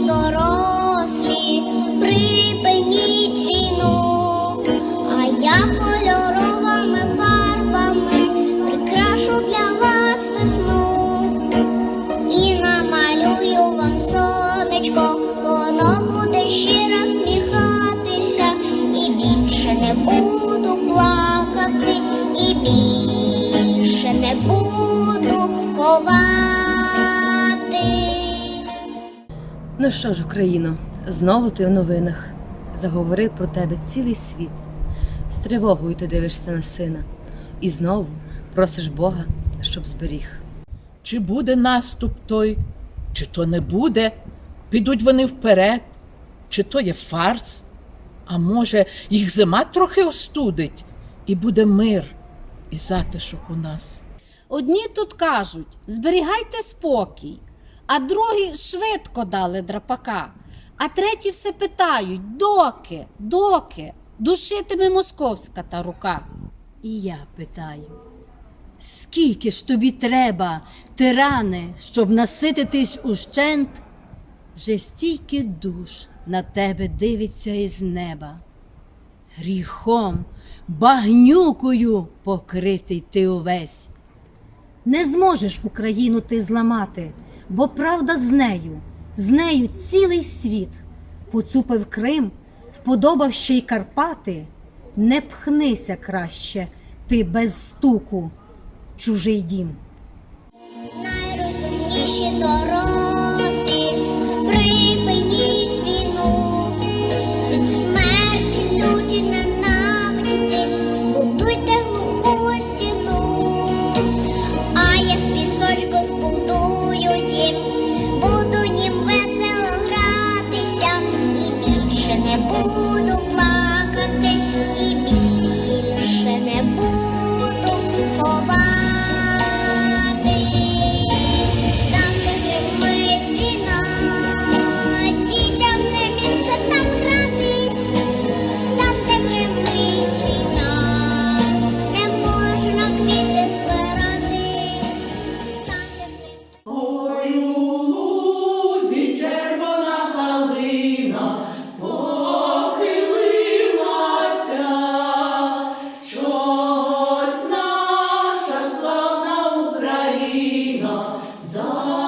дорослі, припиніть війну, а я кольоровими фарбами прикрашу для вас весну. І намалюю вам сонечко, воно буде щиро сміхатися, і більше не буду плакати, і більше не буду ховатись. Ну що ж, Україно, знову ти в новинах. Заговорив про тебе цілий світ. З тривогою ти дивишся на сина, і знову просиш Бога, щоб зберіг. Чи буде наступ той, чи то не буде? Підуть вони вперед, чи то є фарс? А може, їх зима трохи остудить, і буде мир і затишок у нас. Одні тут кажуть, зберігайте спокій, а другі швидко дали драпака, а треті все питають, доки, доки, душитиме московська та рука. І я питаю, скільки ж тобі треба, тиране, щоб насититись ущент? Вже стільки душ на тебе дивиться із неба. Гріхом, багнюкою покритий ти увесь. Не зможеш Україну ти зламати, бо правда з нею, з нею цілий світ. Поцупив Крим, вподобав ще й Карпати. Не пхнися краще, ти без стуку, в чужий дім. Найрозумніші дорослі. So